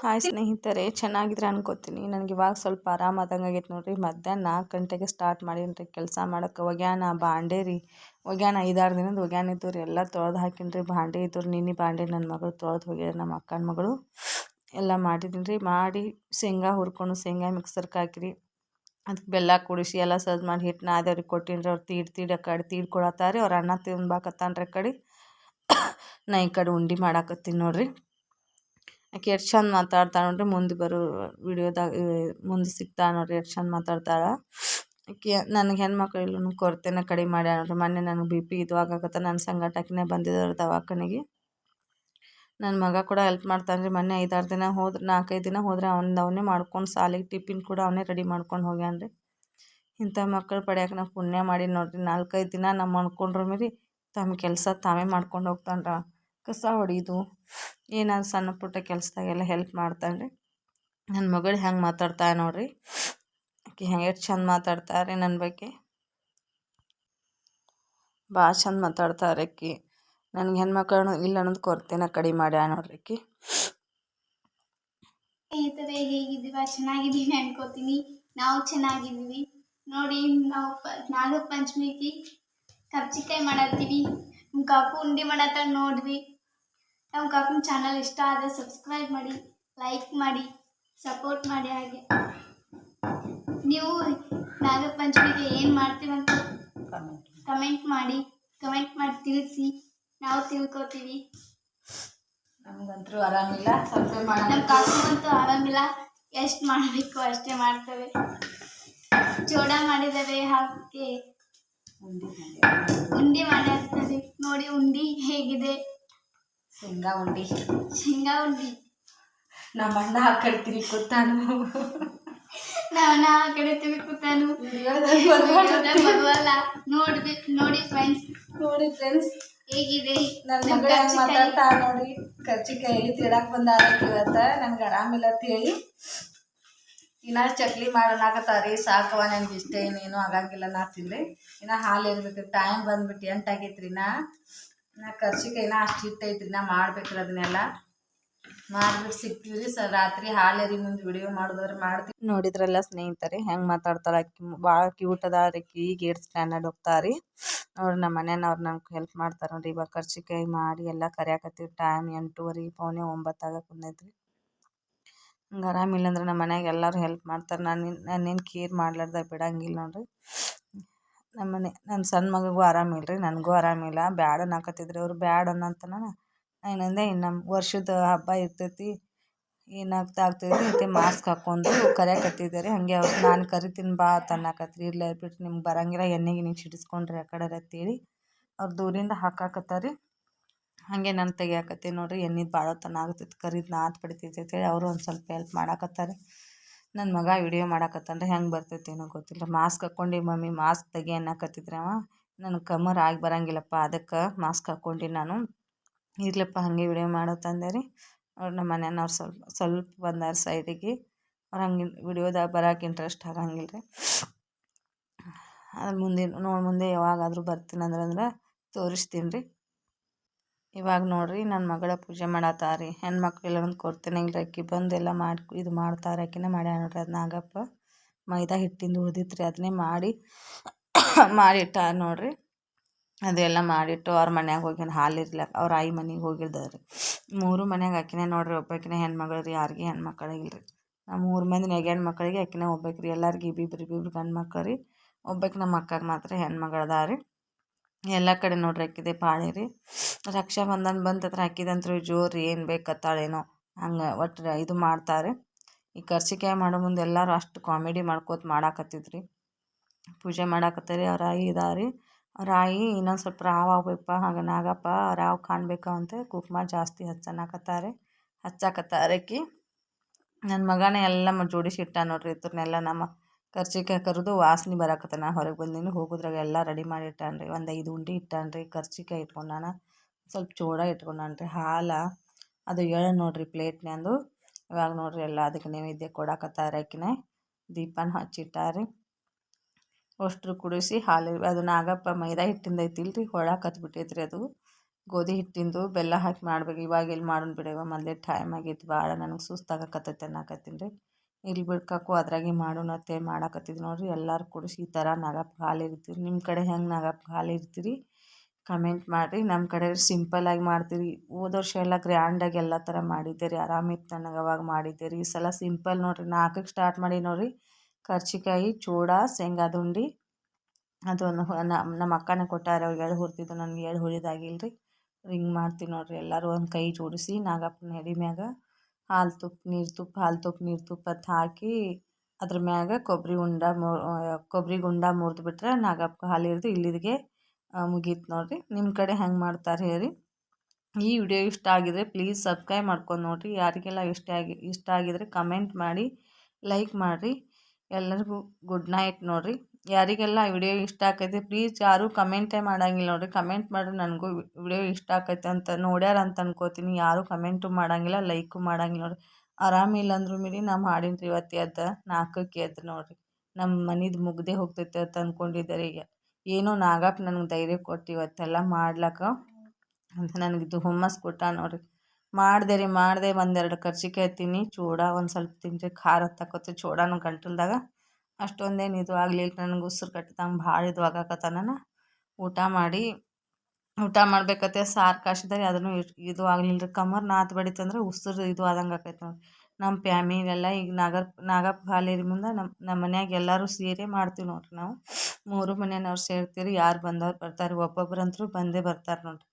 Hi ಸ್ನೇಹಿತರೆ, ಚೆನ್ನಾಗಿದ್ರೆ ಅನ್ಕೋತೀನಿ. ನನಗೆ ಇವಾಗ ಸ್ವಲ್ಪ ಆರಾಮಾದಂಗೆ ಆಗೈತೆ ನೋಡ್ರಿ. ಮಧ್ಯಾಹ್ನ ನಾಲ್ಕು ಗಂಟೆಗೆ ಸ್ಟಾರ್ಟ್ ಮಾಡೀನಿ ಕೆಲಸ ಮಾಡೋಕೆ ಒಗ್ಯಾನ ಬಾಂಡೆ ರೀ. ಒಗ್ಯಾನ ಐದಾರು ದಿನದ ಒಗ್ಯಾನ ಇದ್ದು ಎಲ್ಲ ತೊಳೆದು ಹಾಕಿನಿ ರೀ ಬಾಂಡೆ ಇದ್ದು ರೀ ನಿನ್ನೆ ಬಾಂಡೆ ನನ್ನ ಮಗಳು ತೊಳೆದು ಹೋಗ್ಯಾರ ನಮ್ಮ ಅಕ್ಕನ ಮಗಳು. ಎಲ್ಲ ಮಾಡಿದ್ದೀನಿ ರೀ ಮಾಡಿ ಶೇಂಗಾ ಹುರ್ಕೊಂಡು ಶೇಂಗಾ ಮಿಕ್ಸರ್ಗೆ ಹಾಕಿರಿ. ಅದಕ್ಕೆ ಬೆಲ್ಲ ಕುಡಿಸಿ ಎಲ್ಲ ಸಜ್ ಮಾಡಿ ಹಿಟ್ಟು ನಾದೇವ್ರಿಗೆ ಕೊಟ್ಟಿನಿ ರೀ ಅವ್ರು ತೀಡ್ ತೀಡ್ ಕಡೆ ತೀಡ್ ಕೊಡತ್ತಾರೆ. ಅವ್ರು ಅನ್ನ ತಿನ್ಬಾಕತ್ತಾನ್ರಿ ಕಡೆ. ನಾ ಈ ಕಡೆ ಉಂಡೆ ಮಾಡಾಕತ್ತೀನಿ ನೋಡ್ರಿ. ಆಕೆ ಎಷ್ಟು ಚಂದ ಮಾತಾಡ್ತಾಳೆ ನೋಡ್ರಿ ಮುಂದೆ ಬರೋ ವಿಡಿಯೋದಾಗ ಮುಂದೆ ಸಿಗ್ತಾಳೆ ನೋಡ್ರಿ ಎಷ್ಟು ಚಂದ ಮಾತಾಡ್ತಾಳೆ. ಆಕೆ ನನಗೆ ಹೆಣ್ಮಕ್ಳು ಕೊರತೆನ ಕಡಿಮೆ ಮಾಡ್ಯಾಳ ನೋಡ್ರಿ. ಮೊನ್ನೆ ನನಗೆ ಬಿ ಪಿ ಇದು ಆಗಾಕತ್ತ, ನನ್ನ ಸಂಗಟ ಆಕಿನೇ ಬಂದಿದ್ದಾಳೆ ದವಾಖಾನೆಗೆ. ನನ್ನ ಮಗ ಕೂಡ ಹೆಲ್ಪ್ ಮಾಡ್ತಾನೆ ರೀ. ಮೊನ್ನೆ ಐದಾರು ದಿನ ಹೋದ್ರೆ, ನಾಲ್ಕೈದು ದಿನ ಹೋದ್ರೆ ಅವನ್ನ ಅವನೇ ಮಾಡ್ಕೊಂಡು ಸಾಲಿಗೆ ಟಿಫಿನ್ ಕೂಡ ಅವನೇ ರೆಡಿ ಮಾಡ್ಕೊಂಡು ಹೋಗ್ಯಾನ ರೀ. ಇಂಥ ಮಕ್ಕಳು ಪಡ್ಯಾಕೆ ನಾವು ಪುಣ್ಯ ಮಾಡಿ ನೋಡ್ರಿ. ನಾಲ್ಕೈದು ದಿನ ನಮ್ಮ ಮಾಡ್ಕೊಂಡ್ರು ಮೇರಿ ತಮ್ಮ ಕೆಲಸ ತಾವೇ ಮಾಡ್ಕೊಂಡು ಹೋಗ್ತಾನೆ ಕಸ ಹೊಡಿಯೋದು ಏನಾದ್ರು ಸಣ್ಣ ಪುಟ್ಟ ಕೆಲಸದಾಗೆಲ್ಲ ಹೆಲ್ಪ್ ಮಾಡ್ತಾನೆ ರೀ ನನ್ನ ಮಗಳು ಹೆಂಗೆ ಮಾತಾಡ್ತಾಳೆ ನೋಡ್ರಿ. ಆಕೆ ಹೆಂಗೆ ಎಷ್ಟು ಚಂದ ಮಾತಾಡ್ತಾರೆ ನನ್ನ ಬಗ್ಗೆ. ಭಾಳ ಚಂದ ಮಾತಾಡ್ತಾರೆ ಆಕಿ. ನನಗೆ ಹೆಣ್ಮಕ್ಳು ಇಲ್ಲ ಅನ್ನೋದು ಕೊರತೆನ ಕಡಿಮೆ ಮಾಡ್ಯ ನೋಡ್ರಿ ಆಕಿ. ಸ್ನೇಹಿತರೆ ಹೇಗಿದ್ದೀವ ಚೆನ್ನಾಗಿದ್ದೀವಿ ಅನ್ಕೋತೀನಿ. ನಾವು ಚೆನ್ನಾಗಿದ್ದೀವಿ. ನೋಡಿ, ನಾವು ಪ ನಾಗರ ಪಂಚಮಿಗೆ ಕರ್ಜಿಕಾಯಿ ಮಾಡತ್ತೀವಿ. ಕಾಕು ಉಂಡೆ ಮಾಡತ್ತಾಳ ನೋಡ್ರಿ. ನಮ್ಮ ಕಾಪಿನ ಚಾನಲ್ ಇಷ್ಟ ಆದರೆ ಸಬ್ಸ್ಕ್ರೈಬ್ ಮಾಡಿ ಲೈಕ್ ಮಾಡಿ ಸಪೋರ್ಟ್ ಮಾಡಿ ಹಾಗೆ. ನೀವು ನಾಗರ ಪಂಚಮಿಗೆ ಏನು ಮಾಡ್ತೀವಂತ ಕಮೆಂಟ್ ಮಾಡಿ ಕಮೆಂಟ್ ಮಾಡಿ ತಿಳಿಸಿ. ನಾವು ತಿಳ್ಕೊತೀವಿ. ನಮಗಂತೂ ಆರಾಮಿಲ್ಲ ನಮ್ಮ ಕಾಕಂತೂ ಆರಾಮಿಲ್ಲ. ಎಷ್ಟು ಮಾಡಬೇಕು ಅಷ್ಟೇ ಮಾಡ್ತೇವೆ. ಚೋಡ ಮಾಡಿದ್ದೇವೆ ಹಾಗೆ. ಉಂಡಿ ಮಾಡಿರ್ತದೆ ನೋಡಿ ಉಂಡಿ ಹೇಗಿದೆ. ಶೇಂಗಾ ಉಂಡಿ. ಶೇಂಗಾ ಉಂಡಿ. ನಮ್ಮ ಅಣ್ಣ ಆ ಕಡೆ ತಿರುಗಿ ಕೂತಾನು ನಾವನ್ನ ಆ ಕಡೆ ತಿರುಗಿ ಕೂತಾನು ಬರುವಲ್ಲ ನೋಡಿ ಫ್ರೆಂಡ್ಸ್ ನೋಡಿ ಫ್ರೆಂಡ್ಸ್ ಹೇಗಿದೆ? ನನ್ನ ಮಗಳು. ಮಾತಾಡ್ತಾ ನೋಡಿ. ಕರ್ಜಿಕಾಯಿ ತಿಡಕ್ ಬಂದ ಇವತ್ತ? ನಂಗೆ ಆರಾಮಿಲ್ಲ ಅಂತ ಹೇಳಿ. ಇನ್ನ ಚಕ್ಲಿ ಮಾಡೋಣಾಕತ್ತಾರಿ ಸಾಕವ ನನ್ಗೆ ಇಷ್ಟ ಏನೇನು ಆಗಂಗಿಲ್ಲ ನಾ ತಿನ್ರಿ ಇನ್ನ ಹಾಲು ಇರ್ಬೇಕು ಟೈಮ್ ಬಂದ್ಬಿಟ್ಟು ಎಂಟಾಗೈತ್ರಿ ನಾ. ನಾ ಕರ್ಸಿಕಾಯಿನ ಅಷ್ಟು ಹಿಟ್ಟು ಐತ್ರಿ, ನಾ ಮಾಡ್ಬೇಕ್ರಿ ಅದನ್ನೆಲ್ಲ. ಮಾಡ್ಬಿಟ್ಟು ಸಿಕ್ತೀವಿ ರೀ ಸರ್ ರಾತ್ರಿ ಹಾಲೇರಿ ಮುಂದೆ ವಿಡಿಯೋ ಮಾಡಿದ್ರೆ ಮಾಡ್ತೀವಿ. ನೋಡಿದ್ರಲ್ಲ ಸ್ನೇಹಿತರೆ, ಹೆಂಗೆ ಮಾತಾಡ್ತಾಳೆ ಅಕ್ಕಿ ಭಾಳ ಕ್ಯೂಟ್ ಅದ ರೀ ಈಗ ಏಟ್ ಸ್ಟ್ಯಾಂಡರ್ಡ್ ಹೋಗ್ತಾರಿ. ಅವ್ರು ನಮ್ಮ ಮನೆಯವ್ರು ನಮ್ಗೆ ಹೆಲ್ಪ್ ಮಾಡ್ತಾರೆ ನೋಡ್ರಿ, ಇವಾಗ ಕೈ ಮಾಡಿ ಎಲ್ಲ ಕರಿಯಾಕತ್ತೀವಿ ಟೈಮ್ ಎಂಟೂವರೆ, ಪೌನೆ ಒಂಬತ್ತು ಆಗಕ್ಕೆ ರೀ ಹಂಗೆ ಆರಾಮಿಲ್ಲ ಅಂದ್ರೆ ನಮ್ಮ ಮನ್ಯಾಗ ಎಲ್ಲರೂ ಹೆಲ್ಪ್ ಮಾಡ್ತಾರೆ, ನಾನು ನಾನೇನು ಕೇರ್ ಮಾಡ್ಲಾರ್ದ ಬಿಡಂಗಿಲ್ಲ ನೋಡ್ರಿ. ನಮ್ಮ ಮನೆ ನನ್ನ ಸಣ್ಣ ಮಗಗೂ ಆರಾಮಿಲ್ಲ ರೀ ನನಗೂ ಆರಾಮಿಲ್ಲ ಬ್ಯಾಡ ಅನ್ನಕತ್ತಿದ್ರಿ ಅವರು, ಬ್ಯಾಡ ಅನ್ನಂತನ ಏನಂದೆ ಇನ್ನು ವರ್ಷದ ಹಬ್ಬ ಇರ್ತೈತಿ, ಏನಾಗ್ತಾ ಆಗ್ತೈತಿ ಮತ್ತು ಮಾಸ್ಕ್ ಹಾಕ್ಕೊಂಡು ಕರೆಯಕತ್ತಿದ್ದಾರೆ. ಹಾಗೆ ಅವ್ರು, ನಾನು ಕರಿತೀನಿ ಬಾ ಅಂತ ಅನ್ನಕತ್ರಿ. ಇಲ್ಲ ಬಿಟ್ಟು ನಿಮ್ಗೆ ಬರಂಗಿಲ್ಲ ಎಣ್ಣೆ ಗಿಣ್ಣೆ ಸಿಡಿಸ್ಕೊಂಡ್ರಿ ಆ ಕಡೆ ಅಂತೇಳಿ ಅವ್ರು ದೂರಿಂದ ಹಾಕಾಕತ್ತಾರಿ. ಹಾಗೆ ನಾನು ತೆಗಿಯಾಕತ್ತೀನಿ ನೋಡಿರಿ ಎಣ್ಣೆ ಭಾಳ ತನ ಆಗ್ತೈತಿ, ಕರಿದು ನಾತ್ ಪಡಿತೈತಿ ಅಂತೇಳಿ ಅವರು ಒಂದು ಸ್ವಲ್ಪ ಹೆಲ್ಪ್ ಮಾಡಾಕತ್ತಾರೆ. ನನ್ನ ಮಗ ವಿಡಿಯೋ ಮಾಡಾಕತ್ತಂದ್ರೆ ಹೆಂಗೆ ಬರ್ತೈತೇನೋ ಗೊತ್ತಿಲ್ಲ. ಮಾಸ್ಕ್ ಹಾಕ್ಕೊಂಡು ಮಮ್ಮಿ ಮಾಸ್ಕ್ ತೆಗಿ ಅನ್ನಕತ್ತಿದ್ರವ ನನ್ನ ಕಮರ್ ಆಗಿ ಬರಂಗಿಲ್ಲಪ್ಪ, ಅದಕ್ಕೆ ಮಾಸ್ಕ್ ಹಾಕ್ಕೊಂಡು ನಾನು. ಇರ್ಲಪ್ಪ, ಹಾಗೆ ವಿಡಿಯೋ ಮಾಡತ್ತಂದೆ ರೀ ಅವ್ರು ನಮ್ಮ ಮನೆಯವ್ರು ಸ್ವಲ್ಪ ಸ್ವಲ್ಪ ಬಂದಾರ ಸೈಡಿಗೆ. ಅವ್ರು ಹಂಗೆ ವಿಡಿಯೋದಾಗ ಬರೋಕೆ ಇಂಟ್ರೆಸ್ಟ್ ಆಗಂಗಿಲ್ಲ ರೀ ಅದ್ರ ಮುಂದೆ ನೋಡಿ ಮುಂದೆ ಯಾವಾಗಾದರೂ ಬರ್ತೀನಿ ಅಂದ್ರೆ ಅಂದ್ರೆ ತೋರಿಸ್ತೀನಿ ರೀ ಇವಾಗ ನೋಡ್ರಿ ನನ್ನ ಮಗಳ ಪೂಜೆ ಮಾಡತ್ತಾರಿ. ಹೆಣ್ಮಕ್ಳು ಇಲ್ಲ ಒಂದು ಕೊಡ್ತೇನೆ ಇಲ್ಲ ಅಕ್ಕಿ ಬಂದು ಎಲ್ಲ ಮಾಡಿ ಇದು ಮಾಡ್ತಾರೆ ಅಕ್ಕಿನೇ ಮಾಡ್ಯಾಳ ನೋಡ್ರಿ ಅದು ನಾಗಪ್ಪ. ಮೈದಾ ಹಿಟ್ಟಿಂದು ಉಳ್ದಿತ್ತು ರೀ ಅದನ್ನೇ ಮಾಡಿ ಮಾಡಿಟ್ಟ ನೋಡ್ರಿ. ಅದೆಲ್ಲ ಮಾಡಿಟ್ಟು ಅವ್ರ ಮನ್ಯಾಗ ಹೋಗಿ ಹಾಲು ಇರ್ಲಕ್ಕ ಅವ್ರ ಆಯಿ ಮನೆಗೆ ಹೋಗಿರ್ದಾರೆ ಮೂರು ಮನ್ಯಾಗ ಆಕಿನೇ ನೋಡ್ರಿ ಒಬ್ಬಾಕಿನೇ ಹೆಣ್ಮಗಳು ರೀ ಯಾರಿಗೆ ಹೆಣ್ಮಕ್ಳಿಲ್ಲ ರೀ ನಮ್ಮ ಮೂರು ಮಂದಿ ನೆಗೆ ಮಕ್ಕಳಿಗೆ ಆಕಿನೇ ಒಬ್ಬಾಕ್ರಿ. ರೀ ಎಲ್ಲರಿಗೆ ಇಬ್ಬಿಬ್ರು ಇಬ್ಬಿಬ್ರು ಗಂಡು ಮಕ್ಕಳು ರೀ. ಒಬ್ಬಾಕಿ ನಮ್ಮ ಅಕ್ಕಗೆ ಮಾತ್ರ ಹೆಣ್ಣು ಮಗಳದಾರೆ ರೀ ಎಲ್ಲ ಕಡೆ ನೋಡ್ರಿ ಅಕ್ಕಿದೆ ಪಾಳೆ ರೀ. ರಕ್ಷಾಬಂಧನ ಬಂತಂದ್ರೆ ಅಕ್ಕಿದಂತ್ರು ಜೋರು ರೀ ಏನು ಬೇಕತ್ತಾಳೇನೋ. ಹಂಗೆ ಒಟ್ಟು ಇದು ಮಾಡ್ತಾರೆ. ಈ ಕರ್ಸಿಕಾಯಿ ಮಾಡೋ ಮುಂದೆ ಎಲ್ಲರೂ ಅಷ್ಟು ಕಾಮಿಡಿ ಮಾಡ್ಕೋತ ಮಾಡಾಕತ್ತಿದ್ರಿ. ಪೂಜೆ ಮಾಡಾಕತ್ತಾರೆ ಅವ್ರ ಆಯಿ ಇದಾರೆ. ಅವ್ರ ಆಯಿ ಇನ್ನೊಂದು ಸ್ವಲ್ಪ ರಾವ್ ಆಗ್ಬೇಕಪ್ಪ, ಹಾಗೆ ನಾಗಪ್ಪ, ರಾವ್ ಕಾಣಬೇಕು ಅಂತ ಕುಕ್ಮ ಜಾಸ್ತಿ ಹಚ್ಚನಕತ್ತಾರೆ. ಹಚ್ಚಾಕತ್ತಾರೆ ಆಕಿ. ನನ್ನ ಮಗನೇ ಎಲ್ಲ ಮ ಜೋಡಿಸಿ ಇಟ್ಟ ನೋಡ್ರಿ ಇದ್ರನ್ನೆಲ್ಲ ನಮ್ಮ ಕರ್ಜಿಕಾಯಿ ಕರಿದು ವಾಸನೆ ಬರಾಕತ್ತಾನ ಹೊರಗೆ ಬಂದೀನಿ, ಹೋಗೋದ್ರಾಗ ಎಲ್ಲ ರೆಡಿ ಮಾಡಿ ಇಟ್ಟಾನ್ರಿ. ಒಂದು ಐದು ಉಂಡೆ ಇಟ್ಟಾನ್ರಿ ಕರ್ಜಿಕಾಯಿ ಇಟ್ಕೊಂಡಾನ ಸ್ವಲ್ಪ ಚೂಡ ಇಟ್ಕೊಂಡಾನ್ರಿ. ಹಾಲು, ಅದು ಏಳು ನೋಡ್ರಿ ಪ್ಲೇಟ್ನ್ಯಾಂದು ಇವಾಗ ನೋಡ್ರಿ ಎಲ್ಲ ಅದಕ್ಕೆ ನೈವೇದ್ಯ ಕೊಡಾಕತ್ತಾರೆ ಆಕಿನೇ ದೀಪನ ಹಚ್ಚಿಟ್ಟಾರಿ. ಅಷ್ಟ್ರು ಕುಡಿಸಿ ಹಾಲು, ಅದು ನಾಗಪ್ಪ ಮೈದಾ ಹಿಟ್ಟಿಂದ ಐತಿಲ್ರಿ, ಹೊಳ ಕತ್ಬಿಟ್ಟೈತ್ರಿ ಅದು. ಗೋಧಿ ಹಿಟ್ಟಿಂದು ಬೆಲ್ಲ ಹಾಕಿ ಮಾಡ್ಬೇಕು. ಇವಾಗ ಇಲ್ಲಿ ಮಾಡೋಣ ಬಿಡವ ಮೊದಲೇ ಟೈಮ್ ಆಗೈತಿ ಭಾಳ ನನಗೆ ಸುಸ್ತಾಗಕತ್ತೈತೆ ಅನ್ನಕತ್ತೀನಿ ರೀ. ಇಲ್ಲಿ ಬಿಡ್ಕಾಕು ಅದ್ರಾಗೆ ಮಾಡೋಣತ್ತೆ ಮಾಡಾಕತ್ತಿದ್ದು ನೋಡಿರಿ. ಎಲ್ಲರೂ ಕೂಡಿಸಿ ಈ ಥರ ನಾಗಪ್ಪ ಹಾಲು ಇರ್ತೀರಿ. ನಿಮ್ಮ ಕಡೆ ಹೆಂಗೆ ನಾಗಪ್ಪ ಹಾಲು ಇರ್ತೀರಿ? ಕಮೆಂಟ್ ಮಾಡಿರಿ. ನಮ್ಮ ಕಡೆ ಸಿಂಪಲ್ಲಾಗಿ ಮಾಡ್ತೀವಿ ಹೋದ ವರ್ಷ ಎಲ್ಲ ಗ್ರ್ಯಾಂಡಾಗಿ ಎಲ್ಲ ಥರ ಮಾಡಿದ್ದೆ ರೀ ಆರಾಮಿತ್ತು ನನಗೆ ಅವಾಗ ಮಾಡಿದ್ದೆ ರೀ ಈ ಸಲ ಸಿಂಪಲ್ ನೋಡಿರಿ. ನಾಲ್ಕಕ್ಕೆ ಸ್ಟಾರ್ಟ್ ಮಾಡಿ ನೋಡಿರಿ. ಕರ್ಚಿಕಾಯಿ, ಚೂಡ ಶೇಂಗಾದ ಉಂಡೆ ಅದೊಂದು ನಮ್ಮ ಅಕ್ಕನ ಕೊಟ್ಟಾರೆ. ಅವ್ರಿಗೆ ಎಳ್ಳು ಹುರ್ತಿದ್ದು ನನಗೆ ಎಳ್ಳು ಹುರಿದಾಗಿಲ್ಲ ರೀ ಹಿಂಗೆ ಮಾಡ್ತೀವಿ ನೋಡಿರಿ. ಎಲ್ಲರೂ ಒಂದು ಕೈ ಜೋಡಿಸಿ ನಾಗಪ್ಪನ ಎಡೆ ಮ್ಯಾಗ ಹಾಲು ತುಪ್ಪ, ನೀರು ತುಪ್ಪ, ಹಾಲು ತುಪ್ಪ, ನೀರು ತುಪ್ಪ ಅಂತ ಹಾಕಿ ಅದ್ರ ಮ್ಯಾಗ ಕೊಬ್ಬರಿ ಉಂಡ ಮು ಕೊಬ್ಬರಿ ಗುಂಡ ಮುರಿದು ಬಿಟ್ರೆ ನಾಗಪ್ಪ ಹಾಲು ಇರ್ದು ಇಲ್ಲಿದಿಗೆ ಮುಗೀತು ನೋಡಿರಿ. ನಿಮ್ಮ ಕಡೆ ಹೆಂಗೆ ಮಾಡ್ತಾರೆ ಹೇಳಿ. ಈ ವಿಡಿಯೋ ಇಷ್ಟ ಆಗಿದ್ರೆ ಪ್ಲೀಸ್ ಸಬ್ಸ್ಕ್ರೈಬ್ ಮಾಡ್ಕೊಂಡು ನೋಡಿರಿ. ಯಾರಿಗೆಲ್ಲ ಇಷ್ಟ ಆಗಿ, ಇಷ್ಟ ಆಗಿದ್ರೆ ಕಮೆಂಟ್ ಮಾಡಿ, ಲೈಕ್ ಮಾಡಿರಿ. ಎಲ್ಲರಿಗೂ ಗುಡ್ ನೈಟ್ ನೋಡಿರಿ. ಯಾರಿಗೆಲ್ಲ ವಿಡಿಯೋ ಇಷ್ಟ ಆಕೈತೆ ಪ್ಲೀಸ್ ಯಾರೂ ಕಮೆಂಟೇ ಮಾಡಂಗಿಲ್ಲ ನೋಡಿರಿ. ಕಮೆಂಟ್ ಮಾಡಿರಿ ನನಗೂ ವಿಡಿಯೋ ಇಷ್ಟ ಆಕೈತೆ ಅಂತ ನೋಡ್ಯಾರ ಅಂತ ಅನ್ಕೋತೀನಿ. ಯಾರೂ ಕಮೆಂಟು ಮಾಡಂಗಿಲ್ಲ ಲೈಕು ಮಾಡಂಗಿಲ್ಲ ನೋಡಿರಿ. ಆರಾಮಿಲ್ಲ ಅಂದ್ರೂ ಮೀರಿ ನಮ್ಮ ಹಾಡಿನ ಇವತ್ತು ಎದ್ದು ನಾಲ್ಕಕ್ಕೆ ಎದ್ದು ನೋಡಿರಿ. ನಮ್ಮ ಮನಿದು ಮುಗ್ದೇ ಹೋಗ್ತೈತೆ ಅಂತ ಅಂದ್ಕೊಂಡಿದ್ದಾರೆ ಈಗ. ಏನೋ ನಾಗಪ್ಪ ನನಗೆ ಧೈರ್ಯ ಕೊಟ್ಟು ಇವತ್ತೆಲ್ಲ ಮಾಡ್ಲಕ್ಕ ಅಂತ ನನಗಿದು ಹುಮ್ಮಸ್ ಕೊಟ್ಟ ನೋಡಿರಿ. ಮಾಡಿದೆ ರೀ, ಮಾಡಿದೆ ಒಂದೆರಡು ಕರ್ಜಿಕಾಯಿ ತಿನ್ನಿ ಚೂಡ ಒಂದು ಸ್ವಲ್ಪ ತಿನ್ರಿ ಖಾರ ತಕೋತ ಚೂಡಾನು ಗಂಟಲ್ದಾಗ ಅಷ್ಟೊಂದೇನು ಇದು ಆಗಲಿಲ್ಲ ನನಗೆ ಉಸಿರು ಕಟ್ಟಿದಂಗೆ ಭಾಳ ಇದು ಊಟ ಮಾಡಿ, ಊಟ ಮಾಡ್ಬೇಕತ್ತೆ ಸಾರು ಕಾಸಿದರೆ ಅದನ್ನು ಇದು ಆಗಲಿಲ್ಲ ರೀ ಕಮರ್ ನಾತ್ ಬಡಿತಂದ್ರೆ ಉಸಿರು ಇದು ಆದಂಗೆ ಆಕೈತೆ ನೋಡಿ. ನಮ್ಮ ಫ್ಯಾಮಿಲೆಲ್ಲ ಈಗ ನಾಗರ್, ನಾಗಪ್ಪ ಹಾಲೇರಿ ಮುಂದೆ ನಮ್ಮ ನಮ್ಮ ಮನ್ಯಾಗ ಎಲ್ಲರೂ ಸೇರಿ ಮಾಡ್ತೀವಿ ನೋಡಿರಿ ನಾವು. ಮೂರು ಮನೆಯವ್ರು ಸೇರ್ತೀರಿ, ಯಾರು ಬಂದವ್ರು ಬರ್ತಾರೆ, ಒಬ್ಬೊಬ್ರಂತರೂ ಬಂದೇ ಬರ್ತಾರೆ ನೋಡಿರಿ.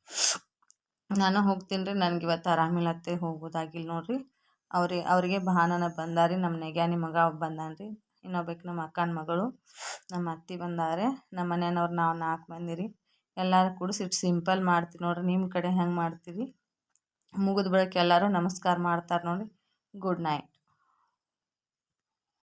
ನಾನು ಹೋಗ್ತೀನಿ ರೀ ನನಗೆ ಇವತ್ತು ಆರಾಮಿಲ್ಲತ್ತೆ ಹೋಗೋದಾಗಿಲ್ಲ ನೋಡಿರಿ. ಅವ್ರಿಗೆ ಅವರಿಗೆ ಭಾನನ ಬಂದಾರಿ ನಮ್ಮ ನೆಗ್ಯಾನಿ ಮಗ ಬಂದಾನ ರೀ ಇನ್ನೊಬ್ಬಾಕಿ ನಮ್ಮ ಅಕ್ಕನ ಮಗಳು, ನಮ್ಮ ಅತ್ತೆ ಬಂದಾರೆ. ನಮ್ಮ ಮನೆಯವ್ರು ನಾವು ನಾಲ್ಕು ಮಂದಿ ರೀ. ಎಲ್ಲರೂ ಕೂಡಿಸಿಟ್ಟು ಸಿಂಪಲ್ ಮಾಡ್ತೀವಿ ನೋಡಿರಿ, ನಿಮ್ಮ ಕಡೆ ಹೆಂಗೆ ಮಾಡ್ತೀವಿ ಮುಗಿದ ಬಳಿಕ ಎಲ್ಲರೂ ನಮಸ್ಕಾರ ಮಾಡ್ತಾರೆ ನೋಡಿ ಗುಡ್ ನೈಟ್.